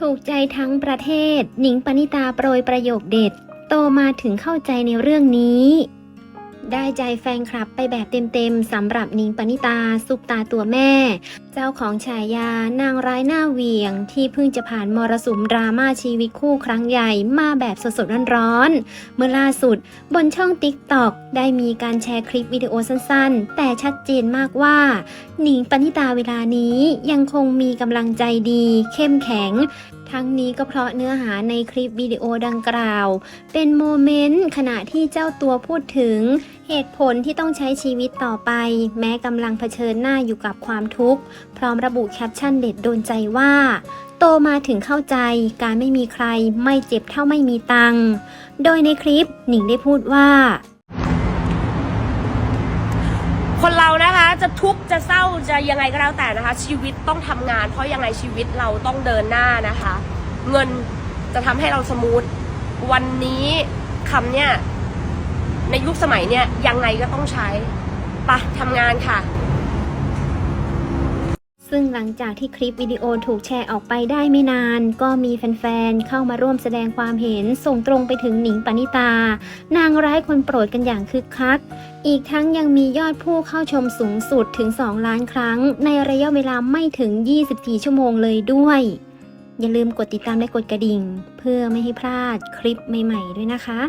ถูกใจทั้งประเทศ หนิงปณิตาโปรยประโยคเด็ด โตมาถึงเข้าใจในเรื่องนี้ ได้ใจแฟนคลับไปแบบเต็มๆสำหรับนิงปณิตาซุปตาตัวแม่ เจ้าของฉายานางร้ายหน้าเวียง ที่เพิ่งจะผ่านมรสุมดราม่าชีวิตคู่ครั้งใหญ่มาแบบสดๆร้อนๆเมื่อล่าสุดบนช่อง TikTok ได้มีการแชร์คลิปวิดีโอสั้นๆ แต่ชัดเจนมากว่าหนิงปณิตาเวลานี้ยังคงมีกำลังใจดี เข้มแข็งทั้งนี้ก็เพราะเนื้อหาในคลิปวิดีโอดังกล่าว เป็นโมเมนต์ขณะที่เจ้าตัวพูดถึง เหตุผลที่ต้องใช้ชีวิตต่อไป แม้กำลังเผชิญหน้าอยู่กับความทุกข์ พร้อมระบุแคปชั่นเด็ดโดนใจว่า โตมาถึงเข้าใจ การไม่มีใครไม่เจ็บเท่าไม่มีตังโดยในคลิปหนิงได้พูดว่า คนเรานะคะจะทุกข์จะเศร้าจะยังไงก็แล้วแต่นะคะ ชีวิตต้องทำงาน เพราะยังไงชีวิตเราต้องเดินหน้านะคะ เงินจะทำให้เราสมูทวันนี้คำเนี่ยในยุคสมัยเนี่ยยังไงก็ต้องใช้ไปะทำงานค่ะ ซึ่งหลังจากที่คลิปวิดีโอถูกแชร์ออกไปได้ไม่นาน ก็มีแฟนๆ เข้ามาร่วมแสดงความเห็นส่งตรงไปถึงหนิงปณิตา นางร้ายคนโปรดกันอย่างคึกคัก อีกทั้งยังมียอดผู้เข้าชมสูงสุดถึง 2 ล้านครั้ง ในระยะเวลาไม่ถึง 24 ชั่วโมงเลยด้วย อย่าลืมกดติดตามและกดกระดิ่ง เพื่อไม่ให้พลาดคลิปใหม่ ๆ ด้วยนะคะ